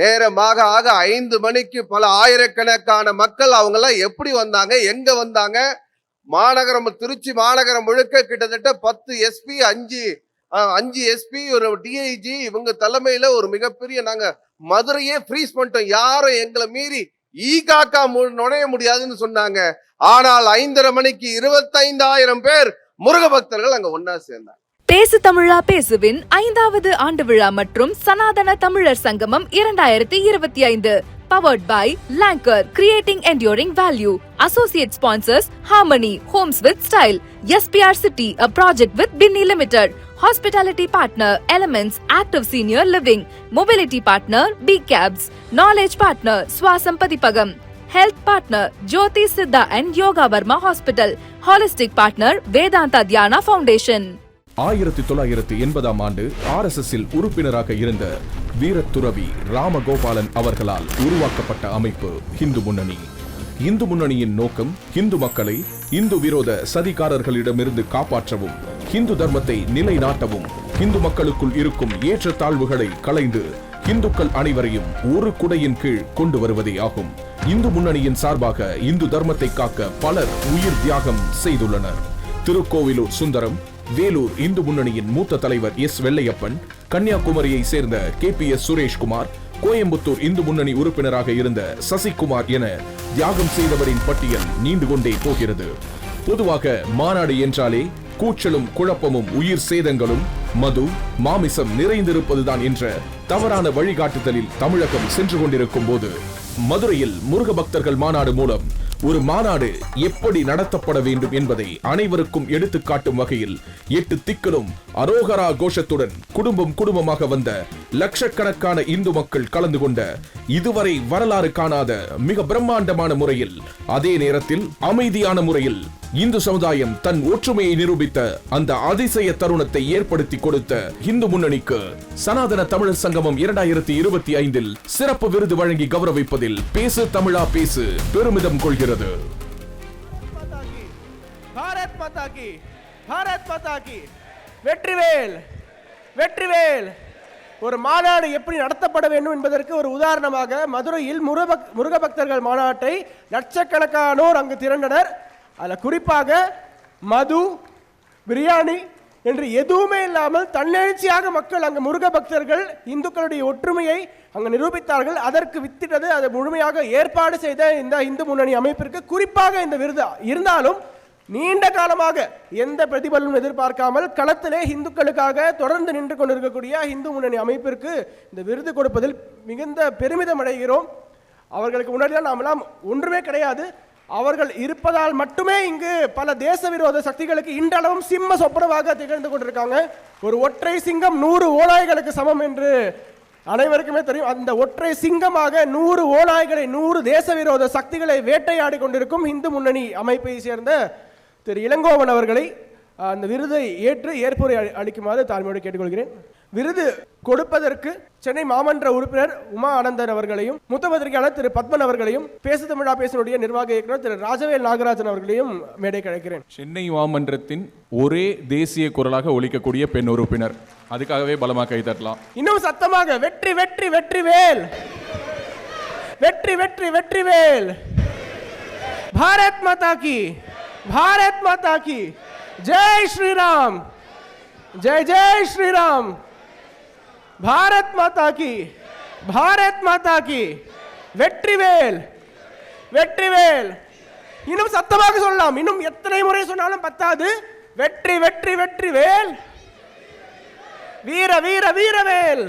நேரமாக ஆக ஐந்து மணிக்கு பல ஆயிரக்கணக்கான மக்கள் அவங்கெல்லாம் எப்படி வந்தாங்க? எங்க வந்தாங்க? மாநகரம் திருச்சி மாநகரம் முழுக்க கிட்டத்தட்ட பத்து எஸ்பி அஞ்சு அஞ்சு எஸ்பி ஒரு டிஐஜி இவங்க தலைமையில ஒரு மிகப்பெரிய நாங்க மதுரையே ஃப்ரீஸ் பண்ணிட்டோம். யாரும் எங்களை மீறி ஈ காக்கா நுழைய முடியாதுன்னு சொன்னாங்க. ஆனால் ஐந்தரை மணிக்கு இருபத்தைந்தாயிரம் பேர் முருக பக்தர்கள் அங்க ஒன்னா சேர்ந்தாங்க. பேசு தமிழா பேசுவின் ஐந்தாவது ஆண்டு விழா மற்றும் சனாதன தமிழர் சங்கமம் இரண்டாயிரத்தி இருபத்தி ஐந்து powered by Lancor creating enduring value associate sponsors Harmony Homes with style SPR City a project with Binny limited hospitality partner Elements active senior living mobility partner B Caps knowledge partner Suvasam Pathippagam health partner Jothi Siddha and yoga Varma hospital holistic partner Vedanta Dhyana foundation ஆயிரத்தி தொள்ளாயிரத்தி எண்பதாம் ஆண்டு R S S உறுப்பினராக இருந்த வீரத்துறவி ராமகோபாலன் அவர்களால் உருவாக்கப்பட்ட அமைப்பு இந்து முன்னணி. இந்து முன்னணியின் நோக்கம் இந்து மக்களை இந்து விரோத சதிகாரர்களிடமிருந்து காப்பாற்றவும் இந்து தர்மத்தை நிலைநாட்டவும் இந்து மக்களுக்குள் இருக்கும் ஏற்றத்தாழ்வுகளை களைந்து இந்துக்கள் அனைவரையும் ஒரு குடையின் கீழ் கொண்டு வருவதே ஆகும். இந்து முன்னணியின் சார்பாக இந்து தர்மத்தை காக்க பலர் உயிர் தியாகம் செய்துள்ளனர். திருக்கோவிலூர் சுந்தரம் வேலூர் இந்து முன்னணியின் மூத்த தலைவர் எஸ் வெள்ளையப்பன் கன்னியாகுமரியை சேர்ந்த K P S Sureshkumar Coimbatore Hindu Munnani உறுப்பினராக இருந்த சசிகுமார் என தியாகம் செய்தவரின் பட்டியல் நீண்டு கொண்டே போகிறது. பொதுவாக மாநாடு என்றாலே கூச்சலும் குழப்பமும் உயிர் சேதங்களும் மது மாமிசம் நிறைந்திருப்பதுதான் என்ற தவறான வழிகாட்டுதலில் தமிழகம் சென்று கொண்டிருக்கும் போது மதுரையில் முருக பக்தர்கள் மாநாடு மூலம் ஒரு மாநாடு எப்படி நடத்தப்பட வேண்டும் என்பதை அனைவருக்கும் எடுத்துக்காட்டும் வகையில் எட்டு திக்களும் அரோகரா கோஷத்துடன் குடும்பம் குடும்பமாக வந்த லட்சக்கணக்கான இந்து மக்கள் கலந்து கொண்ட இதுவரை வரலாறு காணாத மிக பிரம்மாண்டமான முறையில் அதே நேரத்தில் அமைதியான முறையில் இந்து சமுதாயம் தன் ஒற்றுமையை நிரூபித்த அந்த அதிசய தருணத்தை ஏற்படுத்தி கொடுத்த இந்து முன்னணிக்கு சனாதன தமிழர் சங்கமம் இரண்டாயிரத்தி இருபத்தி ஐந்தில் சிறப்பு விருது வழங்கி கௌரவிப்பதில் பேசு தமிழா பேசு பெருமிதம் கொள்கிறது. மாதா பாரத் மாதா கி பாரத் மாதா கி. வெற்றிவேல் வெற்றிவேல். ஒரு மாநாடு எப்படி நடத்தப்பட வேண்டும் என்பதற்கு ஒரு உதாரணமாக மதுரையில் முருகபக் முருக பக்தர்கள் மாநாட்டை லட்சக்கணக்கானோர் அங்கு திரண்டனர். அதில் குறிப்பாக மது பிரியாணி என்று எதுவுமே இல்லாமல் தன்னெழுச்சியாக மக்கள் அங்கு முருக பக்தர்கள் இந்துக்களுடைய ஒற்றுமையை அங்கு நிரூபித்தார்கள். அதற்கு வித்திட்டது அதை முழுமையாக ஏற்பாடு செய்த இந்த இந்து முன்னணி அமைப்பிற்கு குறிப்பாக இந்த விருது. இருந்தாலும் நீண்ட காலமாக எந்த பிரதிபலனும் எதிர்பார்க்காமல் களத்திலே இந்துக்களுக்காக தொடர்ந்து நின்று கொண்டிருக்கக்கூடிய இந்து முன்னணி அமைப்பிற்கு இந்த விருது கொடுப்பதில் மிகுந்த பெருமிதம் அடைகிறோம். அவர்களுக்கு முன்னாடி நாமெல்லாம் ஒன்றுமே கிடையாது. அவர்கள் இருப்பதால் மட்டுமே இங்கு பல தேச விரோத சக்திகளுக்கு இன்றளவும் சிம்ம சொப்பனமாக திகழ்ந்து கொண்டிருக்காங்க. ஒரு ஒற்றை சிங்கம் நூறு ஓநாய்களுக்கு சமம் என்று அனைவருக்குமே தெரியும். அந்த ஒற்றை சிங்கமாக நூறு ஓநாய்களை நூறு தேச விரோத சக்திகளை வேட்டையாடி கொண்டிருக்கும் இந்து முன்னணி அமைப்பை சேர்ந்த திரு இளங்கோவன் அவர்களை அந்த விருதை ஏற்று ஏற்புரை அளிக்குமாறு தாழ்மையோடு கேட்டுக்கொள்கிறேன். விருது கொடுப்பதற்கு சென்னை மாமன்ற உறுப்பினர் உமா ஆனந்தன் அவர்களையும் மூத்த பத்திரிகையாளர் திரு பத்மன் அவர்களையும் பேசு தமிழா பேசினுடைய நிர்வாக இயக்குனர் திரு ராஜவேல் நாகராஜன் அவர்களையும் மேடை அழைக்கிறேன் சென்னை மாமன்றத்தின் ஒரே தேசிய குரலாக ஒலிக்கக்கூடிய பெண் உறுப்பினர். அதுக்காகவே பலமாக கை தட்டலாம். இன்னும் சத்தமாக வெற்றி வெற்றி வெற்றி வேல் வெற்றி வெற்றி வெற்றி வேல் பாரத் மாதா கி பாரத் மாதா கி! ஜெய் ஸ்ரீராம்! ஜெய் ஜெய் ஸ்ரீராம்! பாரத் மாதா கி பாரத் மாதா கி வெற்றிவேல் வெற்றிவேல். இன்னும் சத்தமாக சொல்லலாம். இன்னும் எத்தனை முறை சொன்னாலும் பத்தாது. வெற்றி வெற்றி வெற்றி வேல் வீர வீர வீரவேல்.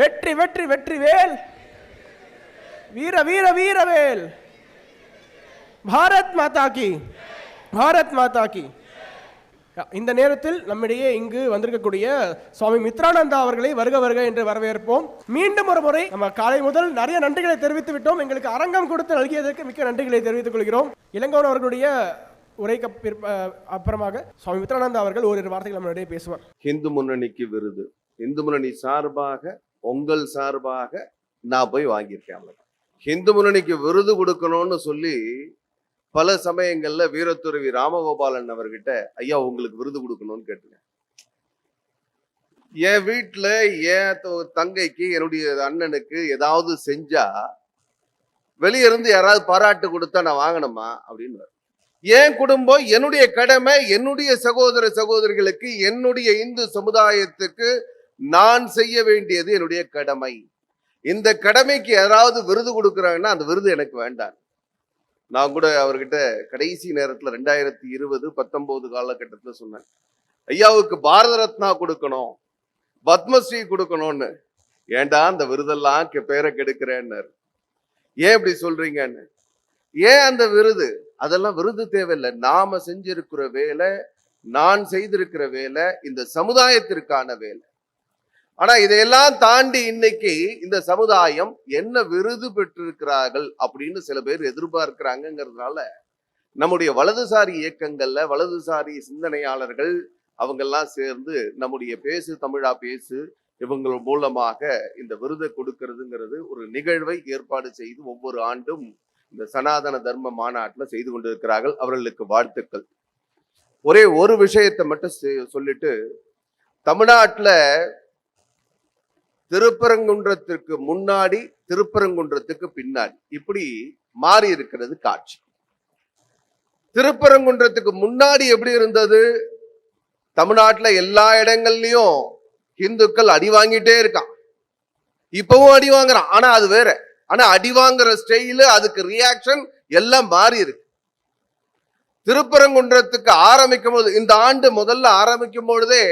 வெற்றி வெற்றி வெற்றி வேல் வீர வீர வீரவேல். பாரத் மாதா கி பாரத் மாதா கி. இந்த நேரத்தில் நம்மிடையே இங்கு வந்திருக்கக்கூடிய சுவாமி மித்ரானந்தா அவர்களை வருக வருக என்று வரவேற்போம். மீண்டும் ஒரு முறை நம்ம காலை முதல் நிறைய நன்றிகளை தெரிவித்து விட்டோம். எங்களுக்கு அரங்கம் கொடுத்து நல்கியதற்கு மிக்க நன்றிகளை தெரிவித்துக் கொள்கிறோம். இளங்கோன் அவர்களுடைய உரைக்கு அப்புறமாக சுவாமி மித்ரானந்தா அவர்கள் ஓரிரு வார்த்தைகள் நம்மளிடையே பேசுவார். இந்து முன்னணிக்கு விருது. இந்து முன்னணி சார்பாக உங்கள் சார்பாக நான் போய் வாங்கியிருக்கேன். இந்து முன்னணிக்கு விருது கொடுக்கணும்னு சொல்லி பல சமயங்கள்ல வீரத்துறவி ராமகோபாலன் அவர்கிட்ட ஐயா உங்களுக்கு விருது கொடுக்கணும்னு கேட்டுங்க. என் வீட்டுல என் தங்கைக்கு என்னுடைய அண்ணனுக்கு ஏதாவது செஞ்சா வெளியே இருந்து யாராவது பாராட்டு கொடுத்தா நான் வாங்கணுமா? அப்படின்னு என் குடும்பம் என்னுடைய கடமை என்னுடைய சகோதர சகோதரிகளுக்கு என்னுடைய இந்து சமுதாயத்துக்கு நான் செய்ய வேண்டியது என்னுடைய கடமை. இந்த கடமைக்கு யாராவது விருது கொடுக்குறாங்கன்னா அந்த விருது எனக்கு வேண்டாம். நான் கூட அவர்கிட்ட கடைசி நேரத்தில் ரெண்டாயிரத்தி இருபது பத்தொம்போது காலகட்டத்தில் சொன்னேன். ஐயாவுக்கு பாரத ரத்னா கொடுக்கணும் பத்மஸ்ரீ கொடுக்கணும்னு. ஏன்டா அந்த விருதெல்லாம் பேரை கெடுக்கிறேன்னாரு. ஏன் இப்படி சொல்றீங்கன்னு? ஏன் அந்த விருது? அதெல்லாம் விருது தேவையில்லை. நாம செஞ்சிருக்கிற வேலை நான் செய்திருக்கிற வேலை இந்த சமுதாயத்திற்கான வேலை. ஆனா இதையெல்லாம் தாண்டி இன்னைக்கு இந்த சமுதாயம் என்ன விருது பெற்றிருக்கிறார்கள் அப்படின்னு சில பேர் எதிர்பார்க்கிறாங்கிறதுனால நம்முடைய வலதுசாரி இயக்கங்கள்ல வலதுசாரி சிந்தனையாளர்கள் அவங்கெல்லாம் சேர்ந்து நம்முடைய பேசு தமிழா பேசு இவங்க மூலமாக இந்த விருதை கொடுக்கறதுங்கிறது ஒரு நிகழ்வை ஏற்பாடு செய்து ஒவ்வொரு ஆண்டும் இந்த சனாதன தர்ம மாநாட்டில் செய்து கொண்டிருக்கிறார்கள். அவர்களுக்கு வாழ்த்துக்கள். ஒரே ஒரு விஷயத்தை மட்டும் சொல்லிட்டு தமிழ்நாட்டில் திருப்பரங்குன்றத்திற்கு முன்னாடி திருப்பரங்குன்றத்துக்கு பின்னாடி. இப்படி மாறி இருக்கிறது காட்சி. திருப்பரங்குன்றத்துக்கு முன்னாடி எப்படி இருந்தது? தமிழ்நாட்டுல எல்லா இடங்கள்லயும் இந்துக்கள் அடி வாங்கிட்டே இருக்கான் இப்பவும் அடி வாங்குறான். ஆனா அது வேற. ஆனா அடி வாங்குற ஸ்டைலு அதுக்கு ரியாக்ஷன் எல்லாம் மாறி இருக்கு. திருப்பரங்குன்றத்துக்கு ஆரம்பிக்கும் போது இந்த ஆண்டு முதல்ல ஆரம்பிக்கும் பொழுதே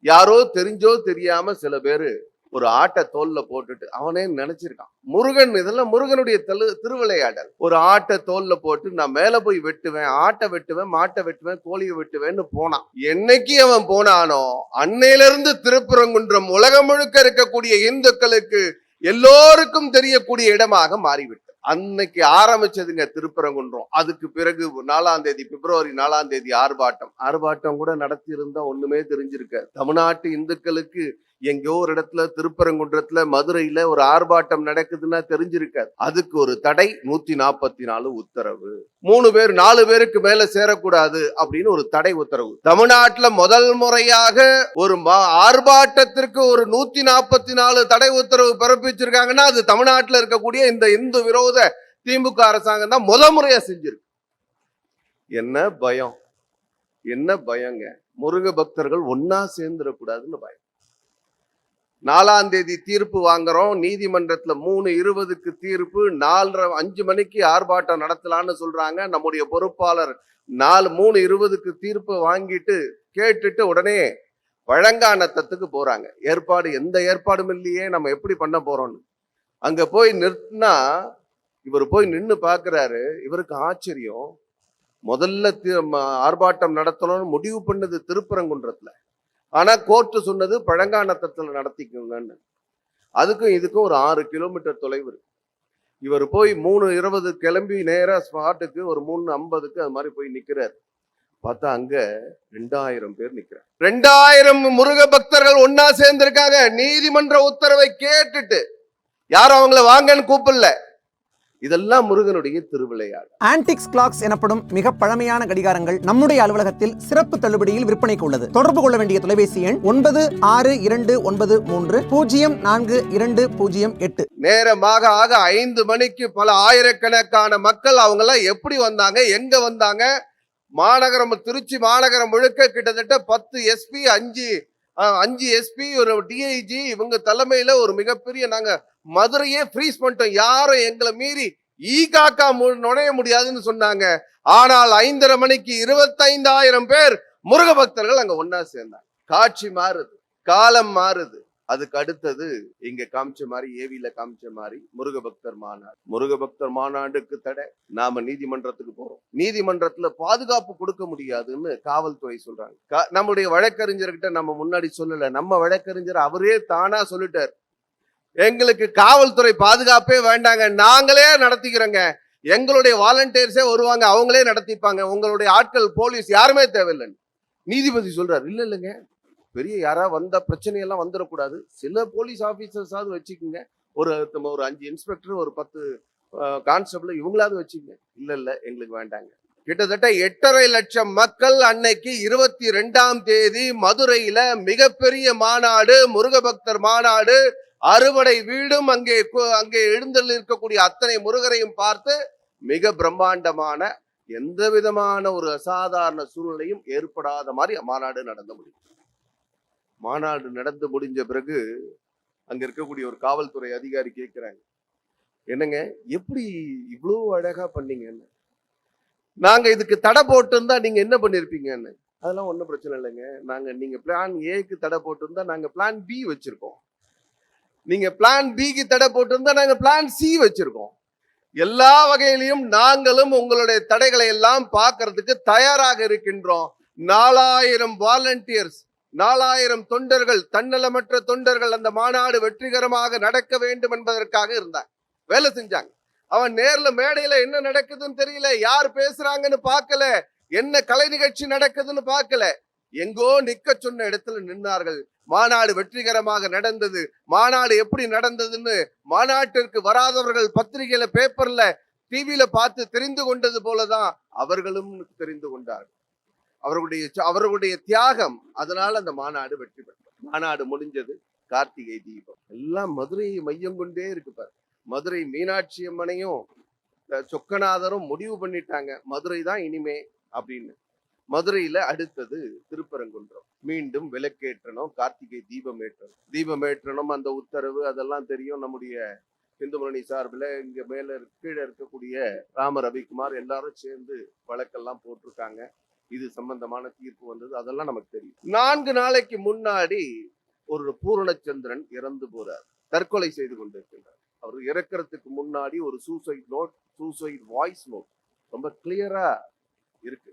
யாரோ தெரிஞ்சோ தெரியாம சில பேரு ஒரு ஆட்டை தோல்ல போட்டுட்டு அவனே நினைச்சிருக்கான். முருகன் இதெல்லாம் முருகனுடைய தெலு திருவிளையாடல். ஒரு ஆட்டை தோல்ல போட்டு நான் மேல போய் வெட்டுவேன் ஆட்டை வெட்டுவேன் மாட்டை வெட்டுவேன் கோழியை வெட்டுவேன்னு போனான். என்னைக்கு அவன் போனானோ அன்னையில இருந்து திருப்பரங்குன்றம் உலகம் முழுக்க இருக்கக்கூடிய இந்துக்களுக்கு எல்லோருக்கும் தெரியக்கூடிய இடமாக மாறிவிட்டது. அன்னைக்கு ஆரம்பிச்சதுங்க திருப்பரங்குன்றம் அதுக்கு பிறகு நாலாம் தேதி பிப்ரவரி நாலாம் தேதி ஆர்ப்பாட்டம். ஆர்ப்பாட்டம் கூட நடத்தி இருந்தா ஒண்ணுமே தெரிஞ்சிருக்க தமிழ்நாட்டு இந்துக்களுக்கு எங்கேயோ ஒரு இடத்துல திருப்பரங்குன்றத்துல மதுரையில ஒரு ஆர்ப்பாட்டம் நடக்குதுன்னா தெரிஞ்சிருக்காது. அதுக்கு ஒரு தடை நூத்தி நாற்பத்தி நாலு உத்தரவு. மூணு பேர் நாலு பேருக்கு மேல சேரக்கூடாது அப்படின்னு ஒரு தடை உத்தரவு. தமிழ்நாட்டுல முதல் முறையாக ஒரு மா- ஆர்ப்பாட்டத்திற்கு ஒரு நூத்தி நாற்பத்தி நாலு தடை உத்தரவு பிறப்பிச்சிருக்காங்கன்னா அது தமிழ்நாட்டுல இருக்கக்கூடிய இந்த இந்து விரோத திமுக அரசாங்கம் தான் முத முறையா செஞ்சிருக்கு. என்ன பயம்? என்ன பயங்க? முருக பக்தர்கள் ஒன்னா சேர்ந்துடக்கூடாதுன்னு பயம். நாலாம் தேதி தீர்ப்பு வாங்குறோம். நீதிமன்றத்தில் மூணு இருபதுக்கு தீர்ப்பு. நாலரை அஞ்சு மணிக்கு ஆர்ப்பாட்டம் நடத்தலாம்னு சொல்றாங்க. நம்முடைய பொறுப்பாளர் நாலு மூணு இருபதுக்கு தீர்ப்பு வாங்கிட்டு கேட்டுட்டு உடனே வழங்கானத்தத்துக்கு போறாங்க. ஏற்பாடு எந்த ஏற்பாடும் இல்லையே. நம்ம எப்படி பண்ண போறோம்னு. அங்க போய் நிறுத்தினா இவர் போய் நின்று பார்க்குறாரு இவருக்கு ஆச்சரியம். முதல்ல ஆர்ப்பாட்டம் நடத்தணும்னு முடிவு பண்ணது திருப்பரங்குன்றத்தில். ஆனால் கோர்ட்டு சொன்னது பழங்காநத்தத்தில் நடத்திக்கோங்கன்னு. அதுக்கும் இதுக்கும் ஒரு ஆறு கிலோமீட்டர் தொலைவு இருக்கு. இவர் போய் மூணு இருபது கிளம்பி நேராக ஸ்பாட்டுக்கு ஒரு மூணு ஐம்பதுக்கு அது மாதிரி போய் நிற்கிறார் பார்த்தா அங்க ரெண்டாயிரம் பேர் நிக்கிறார் ரெண்டாயிரம் முருக பக்தர்கள் ஒன்னா சேர்ந்திருக்காங்க. நீதிமன்ற உத்தரவை கேட்டுட்டு. யாரும் அவங்கள வாங்கன்னு கூப்பிடல. இதெல்லாம் முருகனுடைய திருவிளையாடல். ஆன்டிக்ஸ் கிளாக்ஸ் எனப்படும் மிக பழமையான கடிகாரங்கள் நம்முடைய அலுவலகத்தில் சிறப்பு தள்ளுபடியில் விற்பனைக்கு உள்ளது. தொடர்பு கொள்ள வேண்டிய தொலைபேசி எண் ஒன்பது ஆறு இரண்டு ஒன்பது மூன்று பூஜ்ஜியம் நான்கு இரண்டு பூஜ்ஜியம் எட்டு. நேரமாக ஆக ஐந்து மணிக்கு பல ஆயிரக்கணக்கான மக்கள் அவங்க எல்லாம் எப்படி வந்தாங்க எங்க வந்தாங்க? மாநகரம் திருச்சி மாநகரம் முழுக்க கிட்டத்தட்ட பத்து எஸ்பி அஞ்சு அஞ்சு எஸ்பி ஒரு டிஐஜி இவங்க தலைமையில ஒரு மிகப்பெரிய நாங்க மதுரையே ஃப்ரீஸ் பண்ணிட்டோம். யாரும் எங்களை மீறி ஈ காக்கா மு- நுழைய முடியாதுன்னு சொன்னாங்க. ஆனால் ஐந்தரை மணிக்கு இருபத்தைந்தாயிரம் பேர் முருக பக்தர்கள் அங்க ஒன்னா சேர்ந்தாங்க. காட்சி மாறுது. காலம் மாறுது. அதுக்கு அடுத்தது இங்க காமிச்ச மாதிரி ஏவியில காமிச்ச மாதிரி முருகபக்தர் மாநாடு. முருகபக்தர் மாநாடுக்கு தடை. நாம நீதிமன்றத்துக்கு போறோம். நீதிமன்றத்துல பாதுகாப்பு கொடுக்க முடியாதுன்னு காவல்துறை சொல்றாங்க. கா- நம்முடைய வழக்கறிஞர்கிட்ட நம்ம முன்னாடி சொல்லல. நம்ம வழக்கறிஞர் அவரே தானா சொல்லிட்டார். எங்களுக்கு காவல்துறை பாதுகாப்பே வேண்டாங்க. நாங்களே நடத்திக்கிறோங்க. எங்களுடைய வாலண்டியர்ஸே வருவாங்க. அவங்களே நடத்திப்பாங்க. உங்களுடைய ஆட்கள் போலீஸ் யாருமே தேவையில்லை நீதிபதி சொல்றாரு இல்லை இல்லைங்க. பெரிய யாரா வந்த பிரச்சனையெல்லாம் வந்துடக்கூடாது. சில போலீஸ் ஆஃபீஸர்ஸாவது வச்சுக்கோங்க. ஒரு ஒரு அஞ்சு இன்ஸ்பெக்டர் ஒரு பத்து கான்ஸ்டபிள் இவங்களாவது வச்சுக்கோங்க. இல்லை இல்லை. எங்களுக்கு வேண்டாங்க. கிட்டத்தட்ட எட்டரை லட்சம் மக்கள் அன்னைக்கு இருபத்தி ரெண்டாம் தேதி மதுரையில மிகப்பெரிய மாநாடு முருகபக்தர் மாநாடு அறுவடை வீடும் அங்கே அங்கே எழுந்தல் இருக்கக்கூடிய அத்தனை முருகரையும் பார்த்து மிக பிரம்மாண்டமான எந்த விதமான ஒரு அசாதாரண சூழ்நிலையும் ஏற்படாத மாதிரி மாநாடு நடந்து முடியும். மாநாடு நடந்து முடிஞ்ச பிறகு அங்க இருக்கக்கூடிய ஒரு காவல்துறை அதிகாரி கேட்கிறாங்க என்னங்க எப்படி இவ்வளோ அழகா பண்ணீங்கன்னு? நாங்க இதுக்கு தடை போட்டிருந்தா நீங்க என்ன பண்ணிருப்பீங்கன்னு? அதெல்லாம் ஒன்றும் பிரச்சனை இல்லைங்க. நாங்க நீங்க பிளான் ஏக்கு தடை போட்டிருந்தா நாங்க பிளான் பி வச்சிருக்கோம். நீங்க பிளான் பிக்கு தடை போட்டிருந்தா நாங்க பிளான் சி வச்சிருக்கோம். எல்லா வகையிலையும் நாங்களும் உங்களுடைய தடைகளை எல்லாம் பார்க்கறதுக்கு தயாராக இருக்கின்றோம். நாலாயிரம் வாலண்டியர்ஸ் நாலாயிரம் தொண்டர்கள் தன்னலமற்ற தொண்டர்கள் அந்த மாநாடு வெற்றிகரமாக நடக்க வேண்டும் என்பதற்காக இருந்தாங்க. வேலை செஞ்சாங்க. அவன் நேர்ல மேடையில என்ன நடக்குதுன்னு தெரியல. யார் பேசுறாங்கன்னு பார்க்கல. என்ன கலை நிகழ்ச்சி நடக்குதுன்னு பார்க்கல. எங்கோ நிக்க சொன்ன இடத்துல நின்னார்கள். மாநாடு வெற்றிகரமாக நடந்தது. மாநாடு எப்படி நடந்ததுன்னு மாநாட்டிற்கு வராதவர்கள் பத்திரிகையில பேப்பர்ல டிவியில பார்த்து தெரிந்து கொண்டது போலதான் அவர்களும் தெரிந்து கொண்டார்கள். அவர்களுடைய அவர்களுடைய தியாகம் அதனால அந்த மாநாடு வெற்றி பெற்றது. மாநாடு முடிஞ்சது கார்த்திகை தீபம். எல்லாம் மதுரையை மையம் கொண்டே இருக்கு பாரு. மதுரை மீனாட்சி அம்மனையும் சொக்கநாதரும் முடிவு பண்ணிட்டாங்க. மதுரை தான் இனிமே அப்படின்னு. மதுரையில அடுத்தது திருப்பரங்குன்றம். மீண்டும் விளக்கேற்றணும் கார்த்திகை தீபம் ஏற்றணும். தீபம் ஏற்றணும் அந்த உத்தரவு அதெல்லாம் தெரியும். நம்முடைய இந்துமணி சார்பில் இங்க மேல கீழே இருக்கக்கூடிய ராம ரவிக்குமார் எல்லாரும் சேர்ந்து வழக்கெல்லாம் போட்டிருக்காங்க. இது சம்பந்தமான தீர்ப்பு வந்தது அதெல்லாம் நமக்கு தெரியும். நான்கு நாளைக்கு முன்னாடி ஒரு பூரணச்சந்திரன் இறந்து போறார். தற்கொலை செய்து கொண்டிருக்கின்றார். அவர் இறக்கிறதுக்கு முன்னாடி ஒரு suicide note suicide voice note ரொம்ப கிளியரா இருக்கு.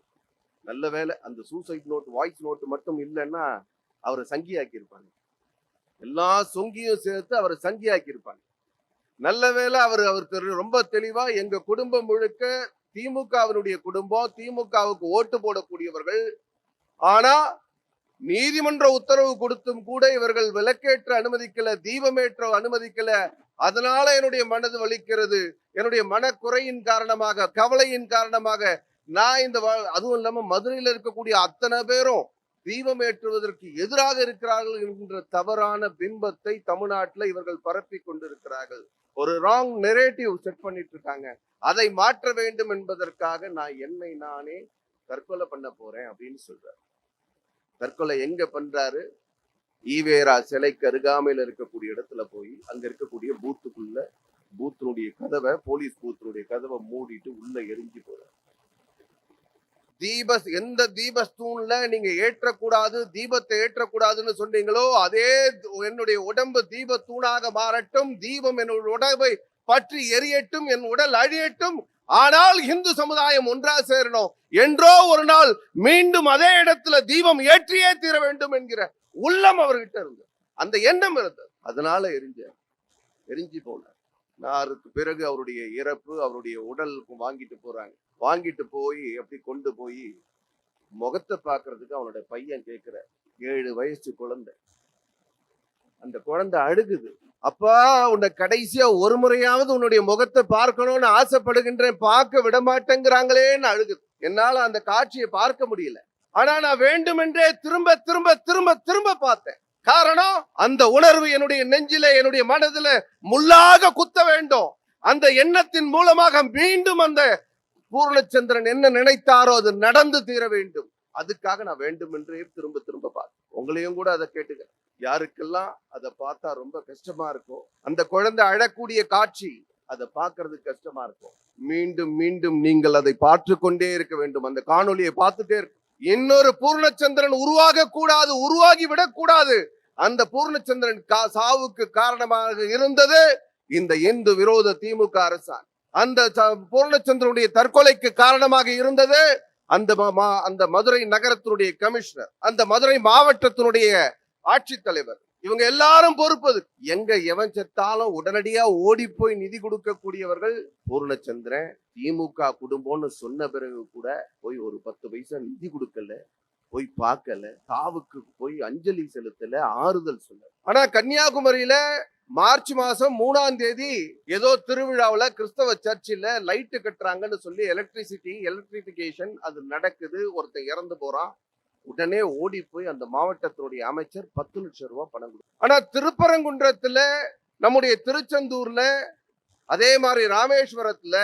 நல்ல வேளை அந்த சூசைட் நோட் வாய்ஸ் நோட் மட்டும் இல்லைன்னா அவரை சங்கியாக்கி இருப்பாங்க எல்லா சொங்கியும் சேர்த்து அவரை சங்கியாக்கி இருப்பாங்க நல்ல வேளை அவர் அவர் ரொம்ப தெளிவா எங்க குடும்பம் முழுக்க திமுகவினுடைய குடும்பம் திமுகவுக்கு ஓட்டு போடக்கூடியவர்கள் ஆனா நீதிமன்ற உத்தரவு கொடுத்தும் கூட இவர்கள் விளக்கேற்ற அனுமதிக்கல தீபமேற்ற அனுமதிக்கல. அதனால என்னுடைய மனது வலிக்கிறது. என்னுடைய மனக்குறையின் காரணமாக கவலையின் காரணமாக நான் இந்த வா- அதுவும் இல்லாம மதுரையில இருக்கக்கூடிய அத்தனை பேரும் தீபம் ஏற்றுவதற்கு எதிராக இருக்கிறார்கள் என்கின்ற தவறான பிம்பத்தை தமிழ்நாட்டில் இவர்கள் பரப்பி கொண்டிருக்கிறார்கள். ஒரு ராங் நெரேட்டிவ் செட் பண்ணிட்டு இருக்காங்க. அதை மாற்ற வேண்டும் என்பதற்காக நான் என்னை நானே தற்கொலை பண்ண போறேன் அப்படின்னு சொல்றாரு. தற்கொலை எங்க பண்றாரு? ஈவேரா சிலைக்கு அருகாமையில் இருக்கக்கூடிய இடத்துல போய் அங்க இருக்கக்கூடிய பூத்துக்குள்ள பூத்தினுடைய கதவை போலீஸ் பூத்தினுடைய கதவை மூடிட்டு உள்ள எரிஞ்சு போறாரு. தீப எந்த தீபஸ்தூண்ல நீங்க ஏற்றக்கூடாது தீபத்தை ஏற்றக்கூடாதுன்னு சொன்னீங்களோ அதே என்னுடைய உடம்பு தீபத்தூணாக மாறட்டும் தீபம் என்னுடைய உடம்பை பற்றி எரியட்டும் என் உடல் அழியட்டும். ஆனால் இந்து சமுதாயம் ஒன்றா சேரணும். என்றோ ஒரு நாள் மீண்டும் அதே இடத்துல தீபம் ஏற்றியே தீர வேண்டும் என்கிற உள்ளம் அவர்கிட்ட இருந்தது. அந்த எண்ணம் இருந்தது. அதனால எரிஞ்ச எரிஞ்சு போனார். நாருக்கு பிறகு அவருடைய இறப்பு அவருடைய உடல் வாங்கிட்டு போறாங்க. வாங்கிட்டு போய் அப்படி கொண்டு போய் முகத்தை பார்க்கறதுக்கு அவனுடைய பையன் கேட்கிற ஏழு வயசு குழந்தை. அந்த குழந்தை அழுகுது. அப்பா உன்னை கடைசியா ஒரு முறையாவது உன்னுடைய முகத்தை பார்க்கணும்னு ஆசைப்படுகின்றேன் பார்க்க விட மாட்டேங்கிறாங்களேன்னு அழுகுது. என்னால அந்த காட்சியை பார்க்க முடியல. ஆனா நான் வேண்டுமென்றே திரும்ப திரும்ப திரும்ப திரும்ப பார்த்தேன். காரணம் அந்த உணர்வு என்னுடைய நெஞ்சில என்னுடைய மனதுல முள்ளாக குத்த வேண்டும். அந்த எண்ணத்தின் மூலமாக மீண்டும் அந்த பூர்ணச்சந்திரன் என்ன நினைத்தாரோ அது நடந்து தீர வேண்டும். அதுக்காக நான் வேண்டும் என்றே திரும்ப திரும்ப பார்த்தேன் உங்களையும் கூட அதை கேட்டுக்கிறேன் யாருக்கெல்லாம் அதை பார்த்தா ரொம்ப கஷ்டமா இருக்கும் அந்த குழந்தை அழக்கூடிய காட்சி அதை பார்க்கறது கஷ்டமா இருக்கும் மீண்டும் மீண்டும் நீங்கள் அதை பார்த்து கொண்டே இருக்க வேண்டும். அந்த காணொளியை பார்த்துட்டே இருக்கும் இன்னொரு பூர்ணச்சந்திரன் உருவாக கூடாது உருவாகி விடக்கூடாது அந்த பூர்ணச்சந்திரன் கா சாவுக்கு காரணமாக இருந்தது இந்த இந்து விரோத திமுக அரசாங்கம் அந்த ச- பூர்ணச்சந்திரனுடைய தற்கொலைக்கு காரணமாக இருந்தது அந்த மா- அந்த மதுரை நகரத்தினுடைய கமிஷனர் அந்த மதுரை மாவட்டத்தினுடைய ஆட்சித்தலைவர் இவங்க எல்லாரும் பொறுப்பது எங்க எவன் செத்தாலும் உடனடியா ஓடி போய் நிதி கொடுக்கக்கூடியவர்கள் பூர்ணச்சந்திரன் திமுக குடும்பம்னு சொன்ன பிறகு கூட போய் ஒரு பத்து பைசா நிதி கொடுக்கல போய் பார்க்கல சாவுக்கு போய் அஞ்சலி செலுத்தல ஆறுதல் சொல்ல ஆனா கன்னியாகுமரியில மார்ச் மாசம் மூணாம் தேதி ஏதோ திருவிழாவில் கிறிஸ்தவ சர்ச்சில் லைட்டு கட்டுறாங்கன்னு சொல்லி எலக்ட்ரிசிட்டி எலக்ட்ரிஃபிகேஷன் அது நடக்குது. ஒருத்தன் இறந்து போறான். உடனே ஓடி போய் அந்த மாவட்டத்தினுடைய அமைச்சர் பத்து லட்சம் ரூபாய் பணம் கொடு. ஆனா திருப்பரங்குன்றத்துல நம்முடைய திருச்செந்தூர்ல அதே மாதிரி ராமேஸ்வரத்துல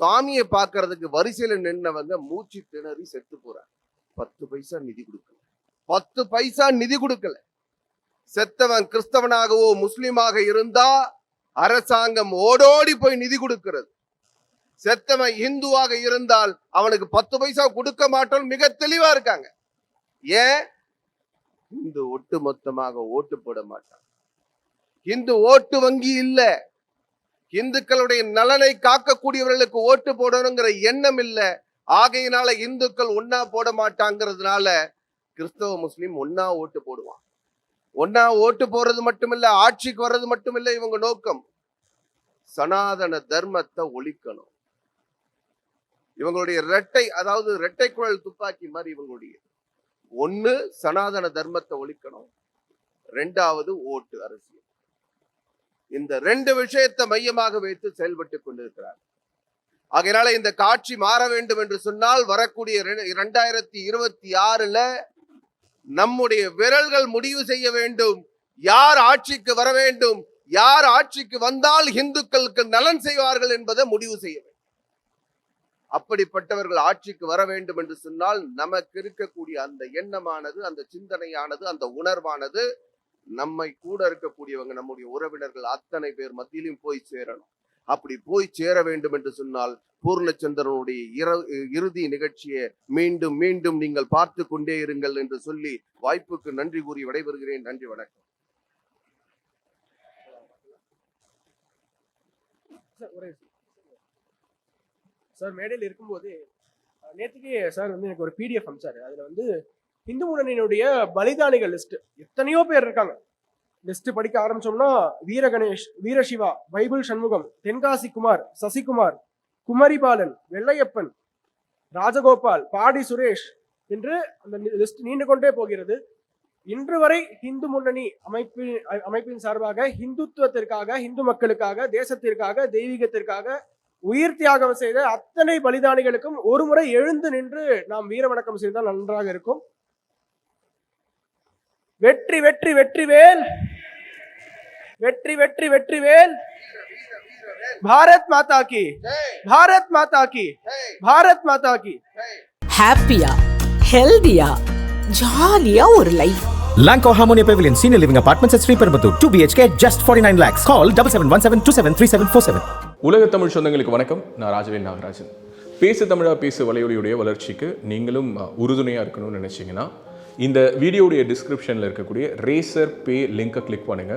சாமியை பார்க்கறதுக்கு வரிசையில் நின்னவங்க மூச்சு திணறி செத்து போறாங்க. பத்து பைசா நிதி கொடுக்கல. பத்து பைசா நிதி கொடுக்கல. செத்தவன் கிறிஸ்தவனாகவோ முஸ்லீமாக இருந்தா அரசாங்கம் ஓடோடி போய் நிதி கொடுக்கிறது. செத்தவன் இந்துவாக இருந்தால் அவனுக்கு பத்து பைசா கொடுக்க மாட்டோம் மிக தெளிவா இருக்காங்க. ஏன்? இந்து ஒட்டுமொத்தமாக ஓட்டு போட மாட்டான். இந்து ஓட்டு வங்கி இல்ல. இந்துக்களுடைய நலனை காக்கக்கூடியவர்களுக்கு ஓட்டு போடணுங்கிற எண்ணம் இல்ல. ஆகையினால இந்துக்கள் ஒன்னா போட மாட்டாங்கிறதுனால கிறிஸ்தவ முஸ்லீம் ஒன்னா ஓட்டு போடுவான். ஒன்னா ஓட்டு போறது மட்டுமில்ல ஆட்சிக்கு வர்றது மட்டுமில்ல இவங்க நோக்கம். சனாதன தர்மத்தை ஒழிக்கணும். இவங்களுடைய ரெட்டை அதாவது ரெட்டை குழல் துப்பாக்கி மாதிரி இவங்களுடைய. ஒன்னு சனாதன தர்மத்தை ஒழிக்கணும். ரெண்டாவது ஓட்டு அரசியல். இந்த ரெண்டு விஷயத்தை மையமாக வைத்து செயல்பட்டு கொண்டிருக்கிறார். ஆகையினால இந்த காட்சி மாற வேண்டும் என்று சொன்னால் வரக்கூடிய இரண்டாயிரத்தி இருபத்தி ஆறுல நம்முடைய விரல்கள் முடிவு செய்ய வேண்டும். யார் ஆட்சிக்கு வர வேண்டும்? யார் ஆட்சிக்கு வந்தால் இந்துக்களுக்கு நலன் செய்வார்கள் என்பதை முடிவு செய்ய வேண்டும். அப்படிப்பட்டவர்கள் ஆட்சிக்கு வர வேண்டும் என்று சொன்னால் நமக்கு இருக்கக்கூடிய அந்த எண்ணமானது அந்த சிந்தனையானது அந்த உணர்வானது நம்மை கூட இருக்கக்கூடியவங்க நம்முடைய உறவினர்கள் அத்தனை பேர் மத்தியிலும் போய் சேரணும். அப்படி போய் சேர வேண்டும் என்று சொன்னால் பூர்ணச்சந்திரனுடைய இற- இறுதி நிகழ்ச்சியை மீண்டும் மீண்டும் நீங்கள் பார்த்து கொண்டே இருங்கள் என்று சொல்லி வாய்ப்புக்கு நன்றி கூறி விடைபெறுகிறேன். நன்றி வணக்கம். சார் மேடையில் இருக்கும்போது அஹ், நேத்துக்கே சார் வந்து எனக்கு ஒரு பிடிஎஃப் அனுப்பிச்சாரு அதுல வந்து இந்து முன்னணியினுடைய பலிதானிகள் லிஸ்ட் எத்தனையோ பேர் இருக்காங்க. லிஸ்ட் படிக்க ஆரம்பிச்சோம்னா வீர கணேஷ் வீரசிவா பைபிள் சண்முகம் தென்காசி குமார் சசிகுமார் குமரிபாலன் வெள்ளையப்பன் ராஜகோபால் பாடி சுரேஷ் என்று அந்த லிஸ்ட் நீண்டு கொண்டே போகிறது. இன்று வரை இந்து முன்னணி அமைப்பின் அமைப்பின் சார்பாக இந்துத்துவத்திற்காக இந்து மக்களுக்காக தேசத்திற்காக தெய்வீகத்திற்காக உயிர் தியாகம் செய்த அத்தனை பலிதானிகளுக்கும் ஒரு முறை எழுந்து நின்று நாம் வீர வணக்கம் செய்தால் நன்றாக இருக்கும். வெற்றி வெற்றி வெற்றி வேல்! வெற்றி வெற்றி வெற்றி வேல். பாரத் மாதா கி. பாரத் மாதா கி. பாரத் மாதா கி. ஹாப்பியா ஹெல்தியா ஜாலியா ஒரு life Lanco Harmonia Pavilion Senior Living Apartments at Sri Perambatoor 2 BHK just 49 lakhs. Call 7717273747. உலக தமிழ் சொந்தங்களுக்கு வணக்கம். நான் ராஜவேல் நாகராஜன். பேசு தமிழா பேசு வலையொலியுடைய வளர்ச்சிக்கு நீங்களும் அஹ், உறுதுணையா இருக்கணும்னு நினைச்சீங்கன்னா இந்த வீடியோடைய டிஸ்கிரிப்ஷனில் இருக்கக்கூடிய ரேசர் பே லிங்கை கிளிக் பண்ணுங்க.